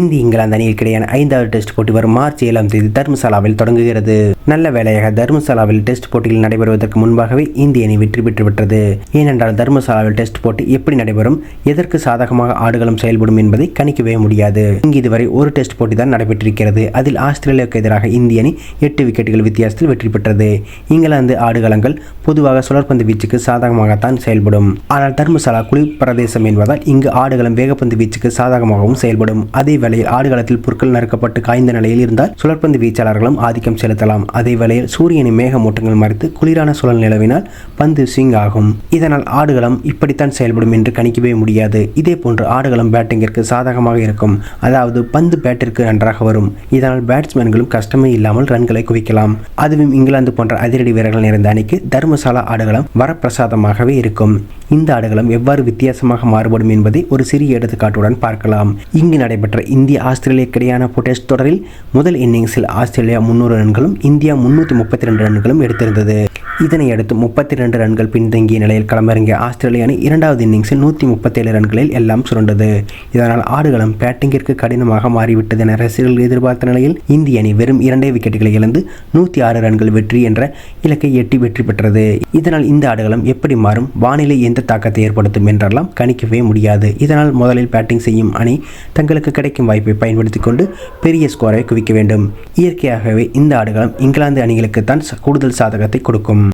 இந்திய இங்கிலாந்து அணிகளுக்கு ஐந்தாவது டெஸ்ட் போட்டி வரும் மார்ச் ஏழாம் தேதி தர்மசாலாவில் தொடங்குகிறது. நல்ல வேலையாக தர்மசாலாவில் டெஸ்ட் போட்டியில் நடைபெறுவதற்கு முன்பாகவே இந்திய அணி வெற்றி பெற்று விட்டது ஏனென்றால் தர்மசாலாவில் டெஸ்ட் போட்டி எப்படி நடைபெறும் எதற்கு சாதகமாக ஆடுகளம் செயல்படும் என்பதை கணிக்கவே முடியாது. இங்கு இதுவரை ஒரு டெஸ்ட் போட்டி தான் நடைபெற்றிருக்கிறது. அதில் ஆஸ்திரேலியாவுக்கு எதிராக இந்திய அணி எட்டு விக்கெட்டுகள் வித்தியாசத்தில் வெற்றி பெற்றது. இங்கிலாந்து ஆடுகளங்கள் பொதுவாக சுழற்பந்து வீச்சுக்கு சாதகமாகத்தான் செயல்படும். ஆனால் தர்மசாலா குளிர் பிரதேசம் என்பதால் இங்கு ஆடுகளம் வேகப்பந்து வீச்சுக்கு சாதகமாகவும் செயல்படும். அதே வேளையில் ஆடுகளத்தில் புற்கள் நறுக்கப்பட்டு காய்ந்த நிலையில் இருந்தால் சுழற்பந்து வீச்சாளர்களும் ஆதிக்கம் செலுத்தலாம். அதே வேளையில் சூரியனின் மேகமூட்டங்கள் மறைத்து குளிரான சூழல் நிலவினால் பந்து ஸ்விங் ஆகும் இதனால் ஆடுகளம் இப்படித்தான் செயல்படும் என்று கணிக்கவே முடியாது. இதே போன்று ஆடுகளம் பேட்டிங்கிற்கு சாதகமாக இருக்கும். அதாவது பந்து பேட்டிற்கு நன்றாக வரும். இதனால் பேட்ஸ்மேன்களும் கஷ்டமே இல்லாமல் ரன்களை குவிக்கலாம். அதுவும் இங்கிலாந்து போன்ற அதிரடி வீரர்கள் நிறைந்த அணிக்கு தர்மசாலா ஆடுகளம் வரப்பிரசாதமாகவே இருக்கும். இந்த ஆடுகளம் எவ்வாறு வித்தியாசமாக மாறுபடும் என்பதை ஒரு சிறிய எடுத்துக்காட்டுடன் பார்க்கலாம். இங்கு நடைபெற்ற இந்திய ஆஸ்திரேலிய கிடையான டெஸ்ட் தொடரில் முதல் இன்னிங்ஸில் ஆஸ்திரேலியா முன்னூறு ரன்களும் இந்தியா முன்னூற்றி முப்பத்தி ரெண்டு ரன்களும் எடுத்திருந்தது. இதனை அடுத்து முப்பத்தி ரெண்டு ரன்கள் பின்தங்கிய நிலையில் களமிறங்கிய ஆஸ்திரேலிய அணி இரண்டாவது இன்னிங்ஸில் நூற்றி முப்பத்தேழு ரன்களில் எல்லாம் சுரண்டது. இதனால் ஆடுகளம் பேட்டிங்கிற்கு கடினமாக மாறிவிட்டது என ரசிகர்கள் எதிர்பார்த்த நிலையில் இந்திய அணி வெறும் இரண்டே விக்கெட்டுகளை இழந்து நூற்றி ஆறு ரன்கள் வெற்றி என்ற இலக்கை எட்டி வெற்றி பெற்றது. இதனால் இந்த ஆடுகளம் எப்படி மாறும் வானிலை எந்த தாக்கத்தை ஏற்படுத்தும் என்றெல்லாம் கணிக்கவே முடியாது. இதனால் முதலில் பேட்டிங் செய்யும் அணி தங்களுக்கு கிடைக்கும் வாய்ப்பை பயன்படுத்திக் கொண்டு பெரிய ஸ்கோரை குவிக்க வேண்டும். இயற்கையாகவே இந்த ஆடுகளம் இங்கிலாந்து அணிகளுக்குத்தான் ச- கூடுதல் சாதகத்தை கொடுக்கும்.